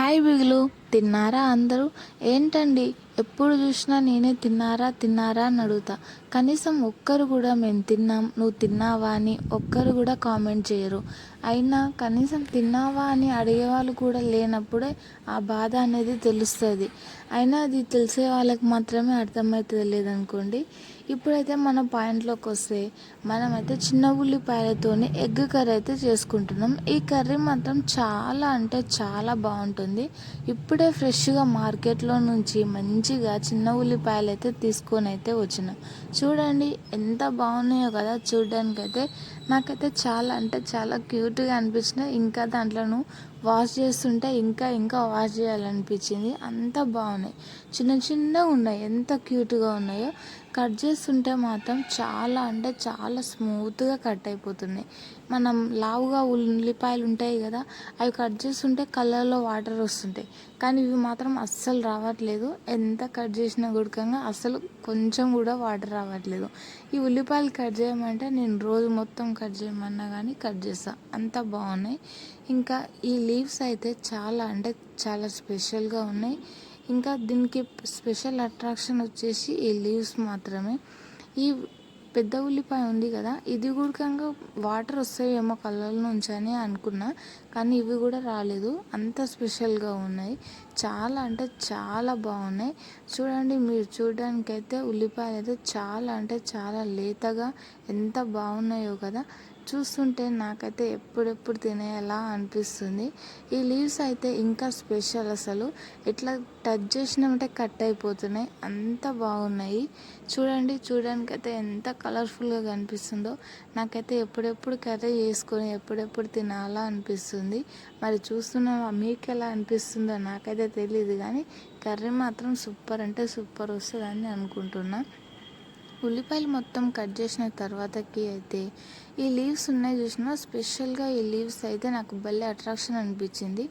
Hi బిగులు తిన్నారా అందరూ? ఏంటండి ఎప్పుడు చూసినా నేనే తిన్నారా తిన్నారా అని అడుగుతా. కనీసం ఒక్కరు కూడా మేము తిన్నాం నువ్వు తిన్నావా అని ఒక్కరు కూడా కామెంట్ చేయరు. అయినా కనీసం తిన్నావా అని అడిగేవాళ్ళు కూడా లేనప్పుడే ఆ బాధ అనేది తెలుస్తుంది. అయినా అది తెలిసే వాళ్ళకి మాత్రమే అర్థమవుతుంది లేదనుకోండి. ఇప్పుడైతే మన పాయింట్లోకి వస్తే మనమైతే చిన్న ఉల్లిపాయలతోనే ఎగ్ కర్రీ అయితే చేసుకుంటున్నాం. ఈ కర్రీ మాత్రం చాలా అంటే చాలా బాగుంటుంది. ఇప్పుడే ఫ్రెష్గా మార్కెట్లో నుంచి మంచిగా చిన్న ఉల్లిపాయలు అయితే తీసుకొని అయితే వచ్చినాం. చూడండి ఎంత బాగున్నాయో కదా చూడడానికైతే. నాకైతే చాలా అంటే చాలా క్యూట్గా అనిపించినాయి. ఇంకా దాంట్లోనూ వాష్ చేస్తుంటే ఇంకా ఇంకా వాష్ చేయాలనిపించింది. అంత బాగున్నాయి. చిన్న చిన్నగా ఉన్నాయి. ఎంత క్యూట్గా ఉన్నాయో. కట్ చేస్తుంటే మాత్రం చాలా అంటే చాలా స్మూత్గా కట్ అయిపోతున్నాయి మనం లావుగా ఉల్లిపాయలు ఉంటాయి కదా అవి కట్ చేస్తుంటే కలర్లో వాటర్ వస్తుంటాయి. కానీ ఇవి మాత్రం అస్సలు రావట్లేదు. ఎంత కట్ చేసినా గుడకంగా అసలు కొంచెం కూడా వాటర్ రావట్లేదు. ఈ ఉల్లిపాయలు కట్ చేయమంటే నేను రోజు మొత్తం కట్ చేయమన్నా కానీ కట్ చేస్తా. అంత బాగున్నాయి. ఇంకా ఈ లీవ్స్ అయితే చాలా అంటే చాలా స్పెషల్గా ఉన్నాయి. ఇంకా దీనికి స్పెషల్ అట్రాక్షన్ వచ్చేసి ఈ లీవ్స్ మాత్రమే. ఈ పెద్ద ఉల్లిపాయ ఉంది కదా ఇది కూడా వాటర్ వస్తాయేమో కళ్ళ నుంచి అని అనుకున్నా కానీ ఇవి కూడా రాలేదు. అంత స్పెషల్గా ఉన్నాయి. చాలా అంటే చాలా బాగున్నాయి. చూడండి మీరు చూడడానికైతే ఉల్లిపాయలు అయితే చాలా అంటే చాలా లేతగా ఎంత బాగున్నాయో కదా. చూస్తుంటే నాకైతే ఎప్పుడెప్పుడు తినేలా అనిపిస్తుంది. ఈ లీవ్స్ అయితే ఇంకా స్పెషల్ అసలు. ఇట్లా టచ్ చేసినామంటే కట్ అయిపోతున్నాయి. అంత బాగున్నాయి. చూడండి చూడడానికి అయితే ఎంత కలర్ఫుల్గా కనిపిస్తుందో. నాకైతే ఎప్పుడెప్పుడు కర్రీ చేసుకొని ఎప్పుడెప్పుడు తినాలా అనిపిస్తుంది. మరి చూస్తున్న మీకు ఎలా అనిపిస్తుందో నాకైతే తెలియదు కానీ కర్రీ మాత్రం సూపర్ అంటే సూపర్ వస్తుందని అనుకుంటున్నా. ఉల్లిపాయలు మొత్తం కట్ చేసిన తర్వాతకి అయితే ఈ లీవ్స్ ఉన్నాయి చూసినా స్పెషల్గా ఈ లీవ్స్ అయితే నాకు భలే అట్రాక్షన్ అనిపించింది.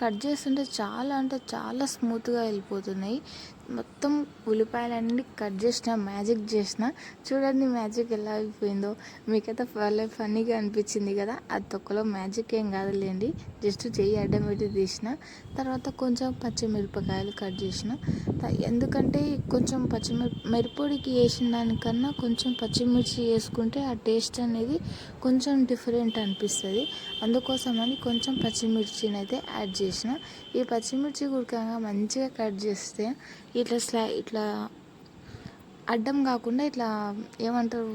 కట్ చేస్తుంటే చాలా అంటే చాలా స్మూత్గా వెళ్ళిపోతున్నాయి. మొత్తం ఉల్లిపాయలన్నీ కట్ చేసిన మ్యాజిక్ చేసిన చూడండి మ్యాజిక్ ఎలా అయిపోయిందో. మీకైతే భలే ఫన్నీగా అనిపించింది కదా? అది తొక్కలో మ్యాజిక్ ఏం కాదులేండి. జస్ట్ చెయ్యి అడ్డం పెట్టి తీసిన తర్వాత కొంచెం పచ్చిమిరపకాయలు కట్ చేసిన. ఎందుకంటే కొంచెం పచ్చిమిరప మిరపొడికి వేసిన దానికన్నా కొంచెం పచ్చిమిర్చి వేసుకుంటే ఆ టేస్ట్ అనేది కొంచెం డిఫరెంట్ అనిపిస్తుంది. అందుకోసమని కొంచెం పచ్చిమిర్చిని అయితే యాడ్ చేసిన. ఈ పచ్చిమిర్చి గురికంగా మంచిగా కట్ చేస్తే ఇట్లా స్లై ఇట్లా అడ్డం కాకుండా ఇట్లా ఏమంటారు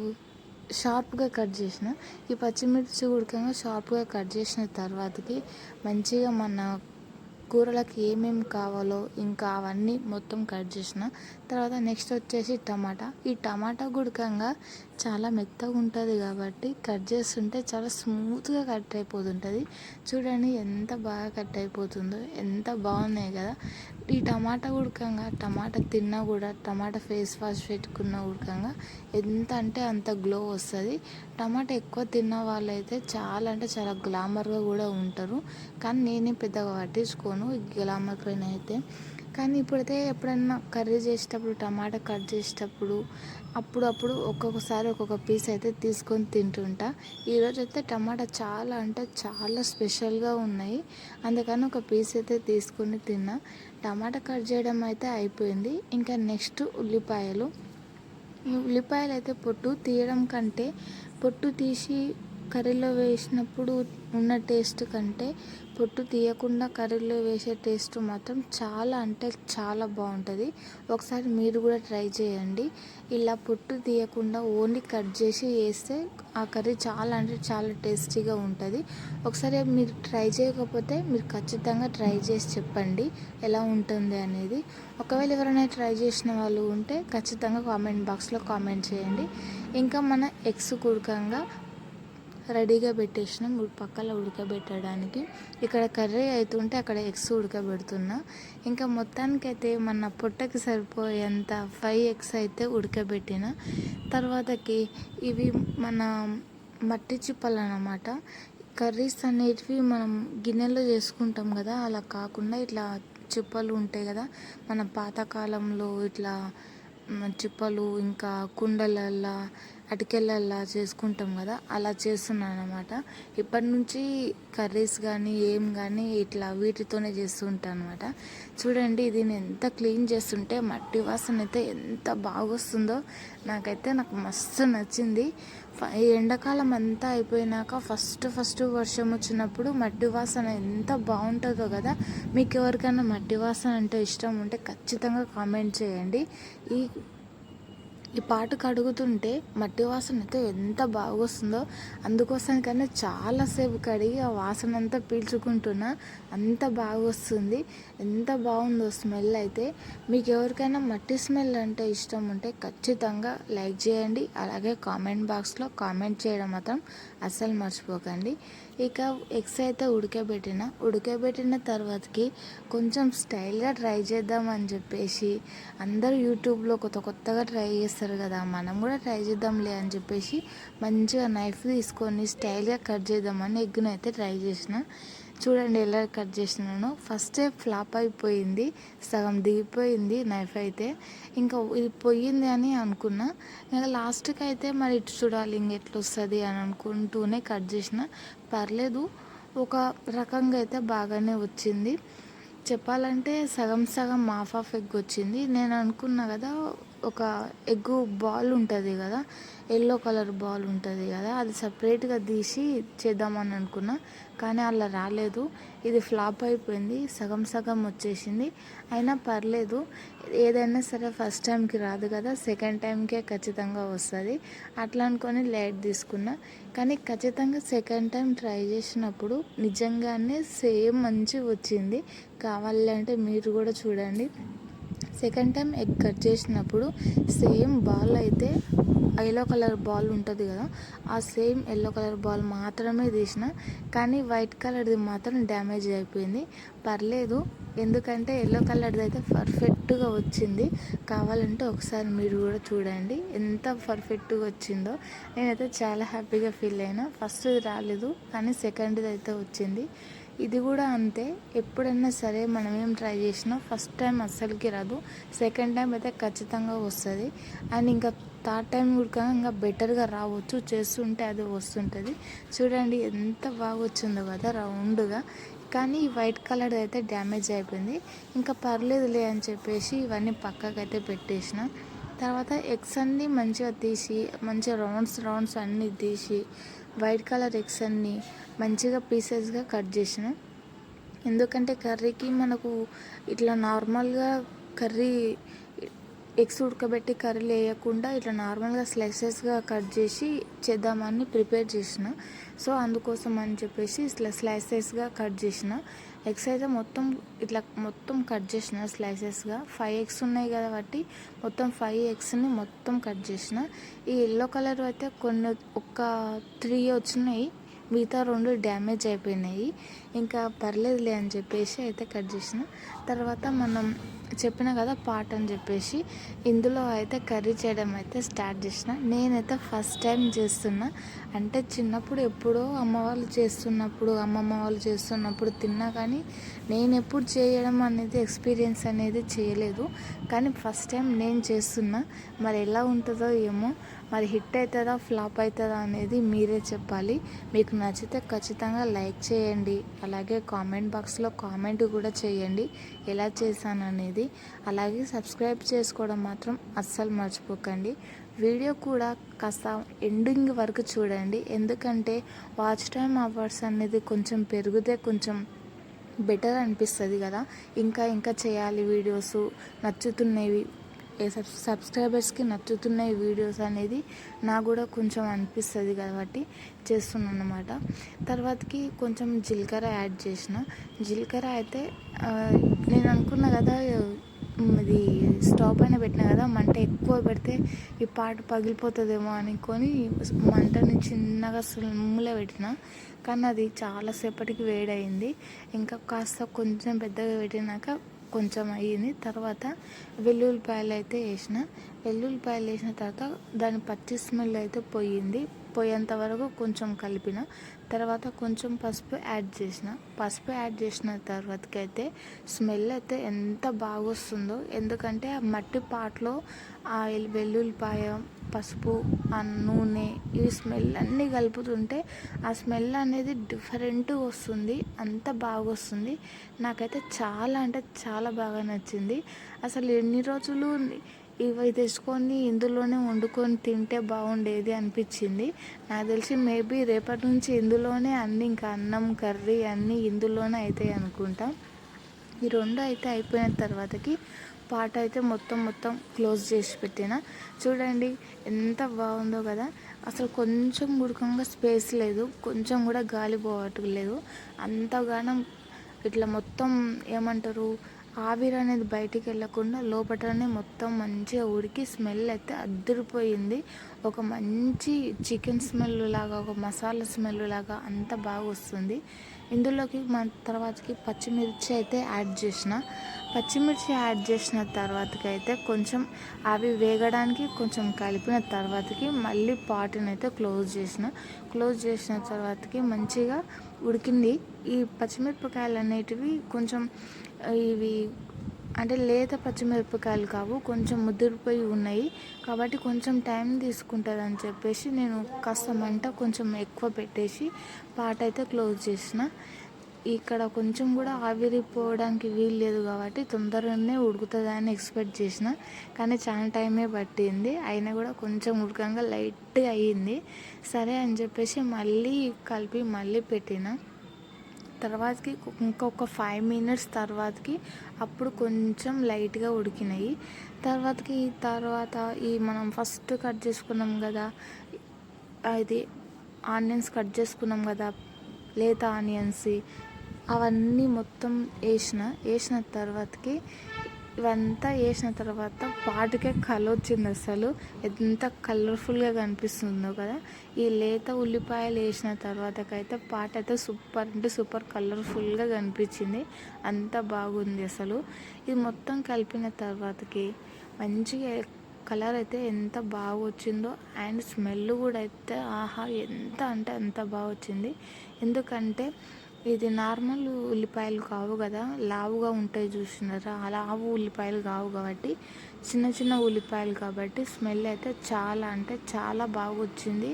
షార్ప్గా కట్ చేసిన. ఈ పచ్చిమిర్చి ఉడకంగా షార్ప్గా కట్ చేసిన తర్వాతకి మంచిగా మన కూరలకు ఏమేమి కావాలో ఇంకా అవన్నీ మొత్తం కట్ చేసిన. తర్వాత నెక్స్ట్ వచ్చేసి టమాటా. ఈ టమాటా గుడకంగా చాలా మెత్తగా ఉంటుంది కాబట్టి కట్ చేస్తుంటే చాలా స్మూత్గా కట్ అయిపోతుంటుంది. చూడండి ఎంత బాగా కట్ అయిపోతుందో ఎంత బాగున్నాయి కదా. ఈ టమాటా ఉడకంగా టమాటా తిన్నా కూడా టమాటా ఫేస్ వాష్ పెట్టుకున్న ఉడకంగా ఎంత అంటే అంత గ్లో వస్తుంది. టమాటా ఎక్కువ తిన్న వాళ్ళైతే చాలా అంటే చాలా గ్లామర్గా కూడా ఉంటారు. కానీ నేనే పెద్దగా పట్టించుకోను. గ్లామర్ పైన అయితే కానీ ఇప్పుడైతే ఎప్పుడన్నా కర్రీ చేసేటప్పుడు టమాటా కట్ చేసేటప్పుడు అప్పుడప్పుడు ఒక్కొక్కసారి ఒక్కొక్క పీస్ అయితే తీసుకొని తింటుంటా. ఈరోజు అయితే టమాటా చాలా అంటే చాలా స్పెషల్గా ఉన్నాయి. అందుకని ఒక పీస్ అయితే తీసుకొని తిన్నా. టమాటా కట్ చేయడం అయితే అయిపోయింది. ఇంకా నెక్స్ట్ ఉల్లిపాయలు. ఈ ఉల్లిపాయలు అయితే పొట్టు తీయడం కంటే పొట్టు తీసి కర్రీలో వేసినప్పుడు ఉన్న టేస్ట్ కంటే పొట్టు తీయకుండా కర్రీలో వేసే టేస్ట్ మాత్రం చాలా అంటే చాలా బాగుంటుంది. ఒకసారి మీరు కూడా ట్రై చేయండి. ఇలా పొట్టు తీయకుండా ఓన్లీ కట్ చేసి వేస్తే ఆ కర్రీ చాలా అంటే చాలా టేస్టీగా ఉంటుంది. ఒకసారి మీరు ట్రై చేయకపోతే మీరు ఖచ్చితంగా ట్రై చేసి చెప్పండి ఎలా ఉంటుంది అనేది. ఒకవేళ ఎవరైనా ట్రై చేసిన వాళ్ళు ఉంటే ఖచ్చితంగా కామెంట్ బాక్స్లో కామెంట్ చేయండి. ఇంకా మన ఎగ్స్ కుడకంగా రెడీగా పెట్టేసినాం. పక్కల ఉడకబెట్టడానికి. ఇక్కడ కర్రీ అవుతుంటే అక్కడ ఎగ్స్ ఉడకబెడుతున్నా. ఇంకా మొత్తానికైతే మన పొట్టకి సరిపోయేంత ఫైవ్ ఎగ్స్ అయితే ఉడకబెట్టిన. తర్వాతకి ఇవి మన మట్టి చిప్పలు అన్నమాట కర్రీస్ అనేటివి మనం గిన్నెలో చేసుకుంటాం కదా అలా కాకుండా ఇట్లా చిప్పలు ఉంటాయి కదా మన పాతకాలంలో ఇట్లా చిప్పలు ఇంకా కుండలల్లో అటుకెళ్ళలా చేసుకుంటాం కదా అలా చేస్తున్నాను అనమాట ఇప్పటి నుంచి కర్రీస్ కానీ ఏం కానీ ఇట్లా వీటితోనే చేస్తూ ఉంటాను అనమాట చూడండి ఇది నేను ఎంత క్లీన్ చేస్తుంటే మట్టి వాసన అయితే ఎంత బాగా వస్తుందో నాకైతే నాకు మస్తు నచ్చింది. ఈ ఎండాకాలం అంతా అయిపోయినాక ఫస్ట్ ఫస్ట్ వర్షం వచ్చినప్పుడు మట్టి వాసన ఎంత బాగుంటుందో కదా. మీకు ఎవరికైనా మట్టి వాసన అంటే ఇష్టం ఉంటే ఖచ్చితంగా కామెంట్ చేయండి. ఈ ఈ పాట కడుగుతుంటే మట్టి వాసన అయితే ఎంత బాగా వస్తుందో అందుకోసం కన్నా చాలాసేపు కడిగి ఆ వాసన అంతా పీల్చుకుంటున్నా అంత బాగా వస్తుంది ఎంత బాగుందో స్మెల్ అయితే. మీకు ఎవరికైనా మట్టి స్మెల్ అంటే ఇష్టం ఉంటే ఖచ్చితంగా లైక్ చేయండి. అలాగే కామెంట్ బాక్స్లో కామెంట్ చేయడం మాత్రం అస్సలు మర్చిపోకండి. ఇక ఎగ్స్ అయితే ఉడకబెట్టిన. ఉడకబెట్టిన తర్వాతకి కొంచెం స్టైల్గా ట్రై చేద్దామని చెప్పేసి అందరూ యూట్యూబ్లో కొత్త కొత్తగా ట్రై చేస్తారు కదా మనం కూడా ట్రై చేద్దాంలే అని చెప్పేసి మంచిగా నైఫ్ తీసుకొని స్టైల్గా కట్ చేద్దామని ఎగ్గును అయితే ట్రై చేసిన. చూడండి ఎలా కట్ చేసినాను. ఫస్టే ఫ్లాప్ అయిపోయింది సగం దిగిపోయింది నైఫ్ అయితే. ఇంకా ఇది పోయింది అని అనుకున్నా. ఇంకా లాస్ట్కి అయితే మరి ఇటు చూడాలి ఇంక ఎట్లా వస్తుంది అని అనుకుంటూనే కట్ చేసిన. పర్లేదు. ఒక రకంగా అయితే బాగానే వచ్చింది. చెప్పాలంటే సగం సగం హాఫ్ ఆఫ్ ఎగ్ వచ్చింది. నేను అనుకున్నా కదా ఒక ఎగ్ బాల్ ఉంటుంది కదా ఎల్లో కలర్ బాల్ ఉంటుంది కదా అది సపరేట్గా తీసి చేద్దామని అనుకున్నా కానీ అలా రాలేదు. ఇది ఫ్లాప్ అయిపోయింది సగం సగం వచ్చేసింది. అయినా పర్లేదు ఏదైనా సరే ఫస్ట్ టైంకి రాదు కదా సెకండ్ టైంకే ఖచ్చితంగా వస్తుంది. అట్లా అనుకొని లైట్ తీసుకున్నా. కానీ ఖచ్చితంగా సెకండ్ టైం ట్రై చేసినప్పుడు నిజంగానే సేమ్ మంచి వచ్చింది. కావాలంటే మీరు కూడా చూడండి. సెకండ్ టైం ఎగ్ కట్ చేసినప్పుడు సేమ్ బాల్ అయితే ఎల్లో కలర్ బాల్ ఉంటుంది కదా ఆ సేమ్ ఎల్లో కలర్ బాల్ మాత్రమే తీసిన కానీ వైట్ కలర్ది మాత్రం డ్యామేజ్ అయిపోయింది. పర్లేదు ఎందుకంటే ఎల్లో కలర్ది అయితే పర్ఫెక్ట్గా వచ్చింది. కావాలంటే ఒకసారి మీరు కూడా చూడండి ఎంత పర్ఫెక్ట్గా వచ్చిందో. నేనైతే చాలా హ్యాపీగా ఫీల్ అయినా ఫస్ట్ రాలేదు కానీ సెకండ్ది అయితే వచ్చింది. ఇది కూడా అంతే. ఎప్పుడైనా సరే మనం ఏం ట్రై చేసినా ఫస్ట్ టైం అస్సలకి రాదు. సెకండ్ టైం అయితే ఖచ్చితంగా వస్తుంది. అండ్ ఇంకా థర్డ్ టైం కూడా ఇంకా బెటర్గా రావచ్చు. చేస్తుంటే అది వస్తుంటుంది. చూడండి ఎంత బాగా వచ్చిందో కదా రౌండ్గా. కానీ ఈ వైట్ కలర్ అయితే డ్యామేజ్ అయిపోయింది. ఇంకా పర్లేదులే అని చెప్పేసి ఇవన్నీ పక్కకైతే పెట్టేసిన. తర్వాత ఎగ్స్ అన్నీ మంచిగా తీసి మంచిగా రౌండ్స్ రౌండ్స్ అన్నీ తీసి వైట్ కలర్ ఎగ్స్ అన్నీ మంచిగా పీసెస్గా కట్ చేసిన. ఎందుకంటే కర్రీకి మనకు ఇట్లా నార్మల్గా కర్రీ ఎగ్స్ ఉడకబెట్టి కర్రీ వేయకుండా ఇట్లా నార్మల్గా స్లైసెస్గా కట్ చేసి చేద్దామని ప్రిపేర్ చేసిన. సో అందుకోసం అని చెప్పేసి ఇట్లా స్లైసెస్గా కట్ చేసిన. ఎగ్స్ అయితే మొత్తం ఇట్లా మొత్తం కట్ చేసిన స్లైసెస్గా ఫైవ్ ఎగ్స్ ఉన్నాయి కాబట్టి మొత్తం ఫైవ్ ఎగ్స్ని మొత్తం కట్ చేసిన. ఈ ఎల్లో కలర్ అయితే కొన్ని ఒక త్రీ వచ్చినాయి. మిగతా రెండు డ్యామేజ్ అయిపోయినాయి. ఇంకా పర్లేదులే అని చెప్పేసి అయితే కట్ చేసిన. తర్వాత మనం చెప్పిన కదా పాట అని చెప్పేసి. ఇందులో అయితే కర్రీ చేయడం అయితే స్టార్ట్ చేసిన. నేనైతే ఫస్ట్ టైం చేస్తున్నా. అంటే చిన్నప్పుడు ఎప్పుడో అమ్మ వాళ్ళు చేస్తున్నప్పుడు అమ్మమ్మ వాళ్ళు చేస్తున్నప్పుడు తిన్నా కానీ నేను ఎప్పుడు చేయడం అనేది ఎక్స్పీరియన్స్ అనేది చేయలేదు. కానీ ఫస్ట్ టైం నేను చేస్తున్నా. మరి ఎలా ఉంటుందో ఏమో మరి హిట్ అవుతుందా ఫ్లాప్ అవుతుందా అనేది మీరే చెప్పాలి. మీకు నచ్చితే ఖచ్చితంగా లైక్ చేయండి. అలాగే కామెంట్ బాక్స్లో కామెంట్ కూడా చేయండి. ఎలా చేశాను అనేది అలాగే సబ్స్క్రైబ్ చేసుకోవడం మాత్రం అస్సలు మర్చిపోకండి. వీడియో కూడా కాస్త ఎండింగ్ వరకు చూడండి. ఎందుకంటే వాచ్ టైం అవర్స్ అనేది కొంచెం పెరిగితే కొంచెం బెటర్ అనిపిస్తుంది కదా. ఇంకా ఇంకా చేయాలి వీడియోస్. నచ్చుతున్నవి సబ్స్క్రైబర్స్కి నచ్చుతున్నాయి వీడియోస్ అనేది నాకు కూడా కొంచెం అనిపిస్తుంది కాబట్టి చేస్తున్నాను అనమాట తర్వాతకి కొంచెం జీలకర్ర యాడ్ చేసిన. జీలకర్ర అయితే నేను అనుకున్నా కదా ఇది స్టవ్ పైన పెట్టిన కదా మంట ఎక్కువ పెడితే ఈ పాట పగిలిపోతుందేమో అనుకొని మంటని చిన్నగా స్లిమ్లో పెట్టిన. కానీ అది చాలాసేపటికి వేడయింది. ఇంకా కాస్త కొంచెం పెద్దగా పెట్టినాక కొంచెం అయ్యింది తర్వాత వెల్లుల్లిపాయలు అయితే వేసిన వెల్లుల్లిపాయలు వేసిన తర్వాత దాని పచ్చి స్మెల్ అయితే పోయింది. పోయేంత వరకు కొంచెం కలిపిన. తర్వాత కొంచెం పసుపు యాడ్ చేసిన. పసుపు యాడ్ చేసిన తర్వాతకైతే అయితే స్మెల్ అయితే ఎంత బాగా వస్తుందో ఎందుకంటే ఆ మట్టి పాటలో ఆ వెల్లుల్లిపాయ పసుపు ఆ నూనె ఈ స్మెల్ అన్నీ కలుపుతుంటే ఆ స్మెల్ అనేది డిఫరెంట్గా వస్తుంది. అంత బాగా వస్తుంది. నాకైతే చాలా అంటే చాలా బాగా నచ్చింది. అసలు ఎన్ని రోజులు ఇవి తెచ్చుకొని ఇందులోనే వండుకొని తింటే బాగుండేది అనిపించింది. నాకు తెలిసి మేబీ రేపటి నుంచి ఇందులోనే అన్నీ ఇంకా అన్నం కర్రీ అన్నీ ఇందులోనే అవుతాయి అనుకుంటా. ఈ రెండు అయితే అయిపోయిన తర్వాతకి పాట అయితే మొత్తం మొత్తం క్లోజ్ చేసి పెట్టిన. చూడండి ఎంత బాగుందో కదా. అసలు కొంచెం ఉడకంగా స్పేస్ లేదు. కొంచెం కూడా గాలి పోవట్లేదు అంతగానం ఇట్లా మొత్తం ఏమంటారు ఆవిరి అనేది బయటికి వెళ్ళకుండా లోపలనే మొత్తం మంచిగా ఉడికి స్మెల్ అయితే అద్దరిపోయింది. ఒక మంచి చికెన్ స్మెల్ లాగా ఒక మసాలా స్మెల్ లాగా అంత బాగా వస్తుంది. ఇందులోకి మన తర్వాతకి పచ్చిమిర్చి అయితే యాడ్ చేసిన. పచ్చిమిర్చి యాడ్ చేసిన తర్వాతకైతే అయితే కొంచెం అవి వేగడానికి కొంచెం కలిపిన తర్వాతకి మళ్ళీ పాటుని అయితే క్లోజ్ చేసిన. క్లోజ్ చేసిన తర్వాతకి మంచిగా ఉడికింది. ఈ పచ్చిమిరపకాయలు అనేటివి కొంచెం ఇవి అంటే లేత పచ్చిమిరపకాయలు కావు కొంచెం ముదిరిపోయి ఉన్నాయి. కాబట్టి కొంచెం టైం తీసుకుంటుంది అని చెప్పేసి నేను కాస్త మంట కొంచెం ఎక్కువ పెట్టేసి పాట అయితే క్లోజ్ చేసిన. ఇక్కడ కొంచెం కూడా ఆవిరిపోవడానికి వీలు లేదు కాబట్టి తొందరగానే ఉడుకుతుందని అని ఎక్స్పెక్ట్ చేసిన. కానీ చాలా టైమే పట్టింది. అయినా కూడా కొంచెం ఉడకంగా లైట్గా అయ్యింది. సరే అని చెప్పేసి మళ్ళీ కలిపి మళ్ళీ పెట్టిన. తర్వాతకి ఇంకొక ఫైవ్ మినిట్స్ తర్వాతకి అప్పుడు కొంచెం లైట్గా ఉడికినాయి. తర్వాతకి తర్వాత ఈ మనం ఫస్ట్ కట్ చేసుకున్నాం కదా అది ఆనియన్స్ కట్ చేసుకున్నాం కదా లేత ఆనియన్స్ అవన్నీ మొత్తం వేసిన వేసిన తర్వాతకి ఇవంతా వేసిన తర్వాత పాటకే కలర్ వచ్చింది అసలు. ఎంత కలర్ఫుల్గా కనిపిస్తుందో కదా. ఈ లేత ఉల్లిపాయలు వేసిన తర్వాతకైతే పాట అయితే సూపర్ అంటే సూపర్ కలర్ఫుల్గా కనిపించింది. అంత బాగుంది అసలు. ఇది మొత్తం కలిపిన తర్వాతకి మంచిగా కలర్ అయితే ఎంత బాగా వచ్చిందో అండ్ స్మెల్ కూడా అయితే ఆహా ఎంత అంటే అంత బాగా వచ్చింది. ఎందుకంటే ఇది నార్మల్ ఉల్లిపాయలు కావు కదా లావుగా ఉంటాయి చూసినారా? లావు ఉల్లిపాయలు కావు కాబట్టి చిన్న చిన్న ఉల్లిపాయలు కాబట్టి స్మెల్ అయితే చాలా అంటే చాలా బాగా వచ్చింది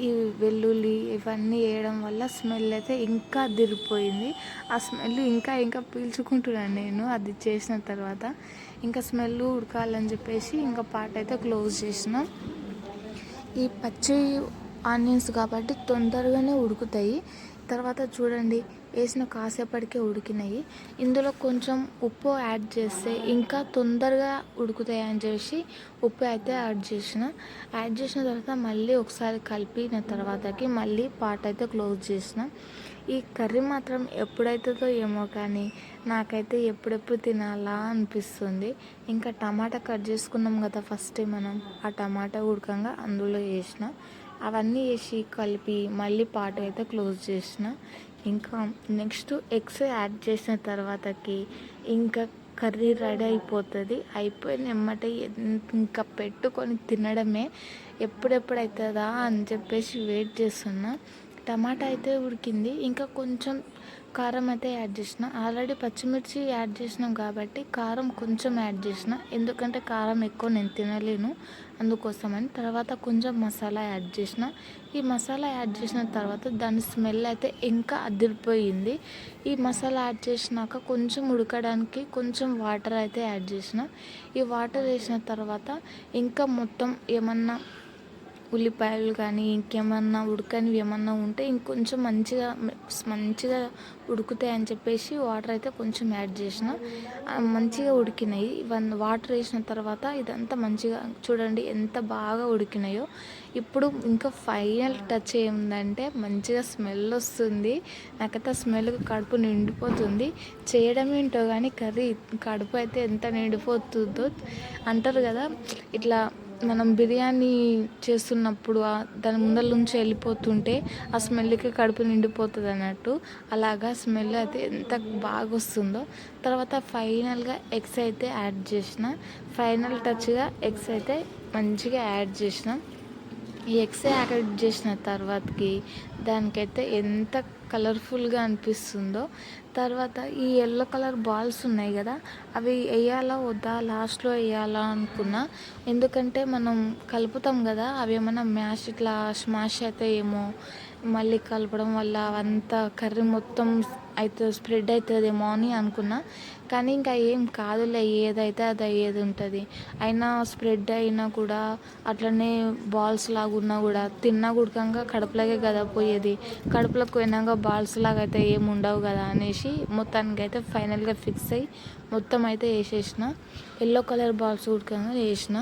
ఈ వెల్లుల్లి ఇవన్నీ వేయడం వల్ల స్మెల్ అయితే ఇంకా దిరిపోయింది ఆ స్మెల్ ఇంకా ఇంకా పీల్చుకుంటున్నాను నేను అది చేసిన తర్వాత. ఇంకా స్మెల్ ఉడకాలని చెప్పేసి ఇంకా పాట అయితే క్లోజ్ చేసిన. ఈ పచ్చి ఆనియన్స్ కాబట్టి తొందరగానే ఉడుకుతాయి. తర్వాత చూడండి వేసిన కాసేపటికే ఉడికినాయి. ఇందులో కొంచెం ఉప్పు యాడ్ చేస్తే ఇంకా తొందరగా ఉడుకుతాయి అని చెప్పి ఉప్పు అయితే యాడ్ చేసిన. యాడ్ చేసిన తర్వాత మళ్ళీ ఒకసారి కలిపిన తర్వాతకి మళ్ళీ పాట అయితే క్లోజ్ చేసిన. ఈ కర్రీ మాత్రం ఎప్పుడైతుందో ఏమో కానీ నాకైతే ఎప్పుడెప్పుడు తినాలా అనిపిస్తుంది. ఇంకా టమాటా కట్ చేసుకున్నాం కదా ఫస్ట్ మనం. ఆ టమాటా ఉడకంగా అందులో వేసిన. అవన్నీ వేసి కలిపి మళ్ళీ పాట అయితే క్లోజ్ చేసిన. ఇంకా నెక్స్ట్ ఎగ్స్ యాడ్ చేసిన తర్వాతకి ఇంకా కర్రీ రెడీ అయిపోతుంది. అయిపోయిన ఎమ్మట ఇంకా పెట్టుకొని తినడమే ఎప్పుడెప్పుడు అవుతుందా అని చెప్పేసి వెయిట్ చేస్తున్నా. టమాటా అయితే ఉడికింది. ఇంకా కొంచెం కారం అయితే యాడ్ చేసిన. ఆల్రెడీ పచ్చిమిర్చి యాడ్ చేసినాం కాబట్టి కారం కొంచెం యాడ్ చేసిన. ఎందుకంటే కారం ఎక్కువ నేను తినలేను అందుకోసమని. తర్వాత కొంచెం మసాలా యాడ్ చేసిన. ఈ మసాలా యాడ్ చేసిన తర్వాత దాని స్మెల్ అయితే ఇంకా అదిరిపోయింది. ఈ మసాలా యాడ్ చేసినాక కొంచెం ఉడకడానికి కొంచెం వాటర్ అయితే యాడ్ చేసిన. ఈ వాటర్ వేసిన తర్వాత ఇంకా మొత్తం ఏమన్నా ఉల్లిపాయలు కానీ ఇంకేమన్నా ఉడకనివి ఏమన్నా ఉంటే ఇంకొంచెం మంచిగా మంచిగా ఉడుకుతాయి అని చెప్పేసి వాటర్ అయితే కొంచెం యాడ్ చేసిన. మంచిగా ఉడికినాయి. ఇవన్నీ వాటర్ వేసిన తర్వాత ఇదంతా మంచిగా చూడండి ఎంత బాగా ఉడికినాయో. ఇప్పుడు ఇంకా ఫైనల్ టచ్ ఏముందంటే మంచిగా స్మెల్ వస్తుంది. నాకైతే స్మెల్ కడుపు నిండిపోతుంది. చేయడం ఏంటో కానీ కర్రీ కడుపు అయితే ఎంత నిండిపోతుందో అంటారు కదా ఇట్లా మనం బిర్యానీ చేస్తున్నప్పుడు దాని ముందర నుంచి వెళ్ళిపోతుంటే ఆ స్మెల్కి కడుపు నిండిపోతుంది అన్నట్టు అలాగా స్మెల్ అయితే ఎంత బాగా వస్తుందో తర్వాత ఫైనల్గా ఎగ్స్ అయితే యాడ్ చేసిన. ఫైనల్ టచ్గా ఎగ్స్ అయితే మంచిగా యాడ్ చేసిన. ఈ ఎగ్స్ యాడ్ చేసిన తర్వాతకి దానికైతే ఎంత కలర్ఫుల్గా అనిపిస్తుందో. తర్వాత ఈ ఎల్లో కలర్ బాల్స్ ఉన్నాయి కదా అవి వేయాలా వద్దా? లాస్ట్లో వేయాలా అనుకున్నా. ఎందుకంటే మనం కలుపుతాం కదా అవి ఏమైనా మ్యాష్ ఇట్లా స్మాష్ అయితే ఏమో మళ్ళీ కలపడం వల్ల అవంతా కర్రీ మొత్తం అయితే స్ప్రెడ్ అవుతుందేమో అని అనుకున్నా. కానీ ఇంకా ఏం కాదులే ఏదైతే అది అయ్యేది ఉంటుంది. అయినా స్ప్రెడ్ అయినా కూడా అట్లనే బాల్స్ లాగా ఉన్నా కూడా తిన్నా గుడకంగా కడుపులోకే కదా పోయేది. కడుపులోకి పోయినాక బాల్స్ లాగా అయితే ఏం ఉండవు కదా అనేసి మొత్తానికి అయితే ఫైనల్గా ఫిక్స్ అయ్యి మొత్తం అయితే వేసేసిన. ఎల్లో కలర్ బాల్స్ ఉడకంగా వేసిన.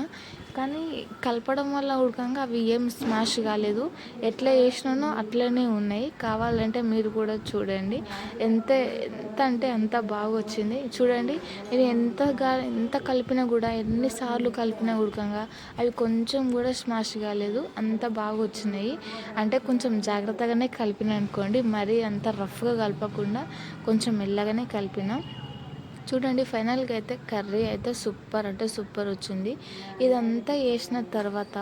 కానీ కలపడం వల్ల ఉడకంగా అవి ఏం స్మాష్ కాలేదు. ఎట్లా చేసినానో అట్లనే ఉన్నాయి. కావాలంటే మీరు కూడా చూడండి. ఎంత ఎంత అంటే అంత బాగా వచ్చింది చూడండి నేను ఎంతగా ఎంత కలిపినా కూడా ఎన్నిసార్లు కలిపినా ఉడకంగా అవి కొంచెం కూడా స్మాష్ కాలేదు. అంత బాగా వచ్చినాయి అంటే కొంచెం జాగ్రత్తగానే కలిపిన అనుకోండి. మరీ అంత రఫ్గా కలపకుండా కొంచెం మెల్లగానే కలిపిన. చూడండి ఫైనల్గా అయితే కర్రీ అయితే సూపర్ అంటే సూపర్ వచ్చింది. ఇదంతా వేసిన తర్వాత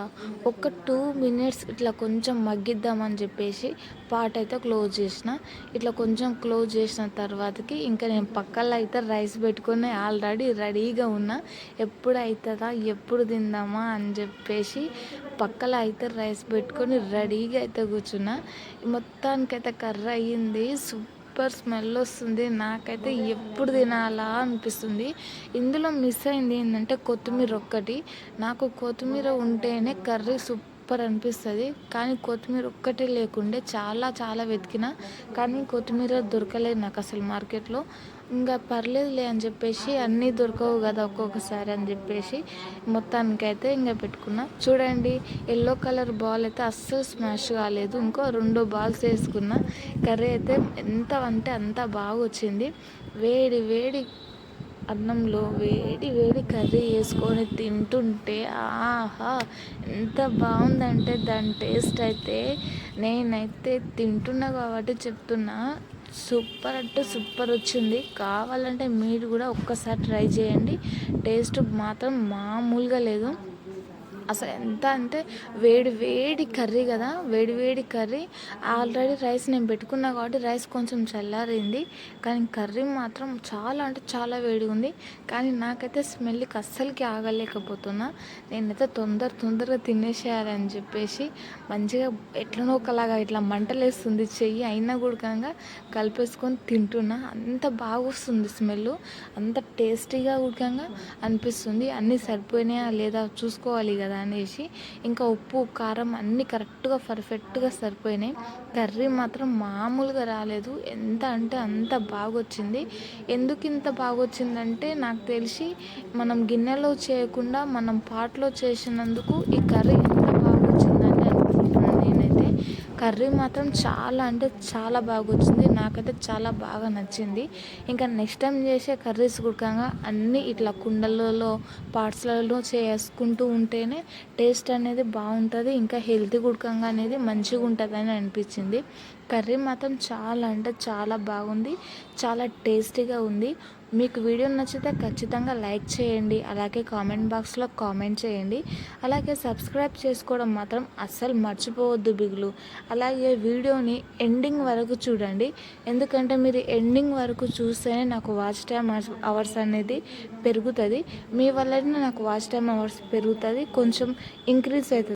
ఒక టూ మినిట్స్ ఇట్లా కొంచెం మగ్గిద్దామని చెప్పేసి పాట్ అయితే క్లోజ్ చేసిన. ఇట్లా కొంచెం క్లోజ్ చేసిన తర్వాతకి ఇంకా నేను పక్కన అయితే రైస్ పెట్టుకుని ఆల్రెడీ రెడీగా ఉన్నా. ఎప్పుడు అవుతుందా ఎప్పుడు తిందామా అని చెప్పేసి పక్కల అయితే రైస్ పెట్టుకొని రెడీగా అయితే కూర్చున్నా. మొత్తానికైతే కర్రీ అయ్యింది సూపర్ సూపర్ స్మెల్ వస్తుంది. నాకైతే ఎప్పుడు తినాలా అనిపిస్తుంది. ఇందులో మిస్ అయింది ఏంటంటే కొత్తిమీర ఒక్కటి. నాకు కొత్తిమీర ఉంటేనే కర్రీ సూపర్ అనిపిస్తుంది. కానీ కొత్తిమీర ఒక్కటే లేకుండే చాలా చాలా వెతికిన కానీ కొత్తిమీర దొరకలేదు నాకు అసలు మార్కెట్లో. ఇంకా పర్లేదులే అని చెప్పేసి అన్నీ దొరకవు కదా ఒక్కొక్కసారి అని చెప్పేసి మొత్తానికైతే ఇంకా పెట్టుకున్నా. చూడండి ఎల్లో కలర్ బాల్ అయితే అస్సలు స్మాష్ కాలేదు. ఇంకో రెండు బాల్స్ వేసుకున్నా. కర్రీ అయితే ఎంత అంటే అంత బాగా వచ్చింది. వేడి వేడి అన్నంలో వేడి వేడి కర్రీ వేసుకొని తింటుంటే ఆహా ఎంత బాగుందంటే దాని టేస్ట్ అయితే. నేనైతే తింటున్నా కాబట్టి చెప్తున్నా. సూపర్ అంటే సూపర్ వచ్చింది. కావాలంటే మీరు కూడా ఒక్కసారి ట్రై చేయండి. టేస్ట్ మాత్రం మామూలుగా లేదు. అసలు ఎంత అంటే వేడి వేడి కర్రీ కదా వేడి వేడి కర్రీ. ఆల్రెడీ రైస్ నేను పెట్టుకున్నా కాబట్టి రైస్ కొంచెం చల్లారింది. కానీ కర్రీ మాత్రం చాలా అంటే చాలా వేడిగా ఉంది. కానీ నాకైతే స్మెల్కి అస్సలకి ఆగలేకపోతున్నా. నేనైతే తొందర తొందరగా తినేసేయాలని చెప్పేసి మంచిగా ఎట్లనో ఒకలాగా ఇట్లా మంటలేస్తుంది చెయ్యి అయినా కూడా కలిపేసుకొని తింటున్నా. అంత బాగా వస్తుంది స్మెల్ అంత టేస్టీగా కూడా అనిపిస్తుంది. అన్నీ సరిపోయినాయా లేదా చూసుకోవాలి కదా అనేసి ఇంకా ఉప్పు కారం అన్నీ కరెక్ట్గా పర్ఫెక్ట్గా సరిపోయినాయి. కర్రీ మాత్రం మామూలుగా రాలేదు. ఎంత అంటే అంత బాగొచ్చింది. ఎందుకు ఇంత బాగొచ్చిందంటే నాకు తెలిసి మనం గిన్నెలో చేయకుండా మనం పాట్లో చేసినందుకు ఈ కర్రీ ఎంత బాగొచ్చిందని అనుకుంటున్నాను నేనైతే కర్రీ మాత్రం చాలా అంటే చాలా బాగా వచ్చింది నాకైతే చాలా బాగా నచ్చింది. ఇంకా నెక్స్ట్ టైం చేసే కర్రీస్ కూడా అన్నీ ఇట్లా కుండలలో పార్ట్స్లలో చేసుకుంటూ ఉంటేనే టేస్ట్ అనేది బాగుంటుంది. ఇంకా హెల్తీ గుడకంగా అనేది మంచిగా ఉంటుందని అనిపించింది. కర్రీ మాత్రం చాలా అంటే చాలా బాగుంది. చాలా టేస్టీగా ఉంది. మీకు వీడియో నచ్చితే ఖచ్చితంగా లైక్ చేయండి అలాగే కామెంట్ బాక్స్లో కామెంట్ చేయండి. అలాగే సబ్స్క్రైబ్ చేసుకోవడం మాత్రం అస్సలు మర్చిపోవద్దు బిగులు. అలాగే వీడియోని ఎండింగ్ వరకు చూడండి. ఎందుకంటే మీరు ఎండింగ్ వరకు చూస్తేనే నాకు వాచ్ టైం అవర్స్ అనేది పెరుగుతుంది. మీ వల్లనే నాకు వాచ్ టైం అవర్స్ పెరుగుతుంది. కొంచెం ఇంక్రీజ్ అవుతుంది.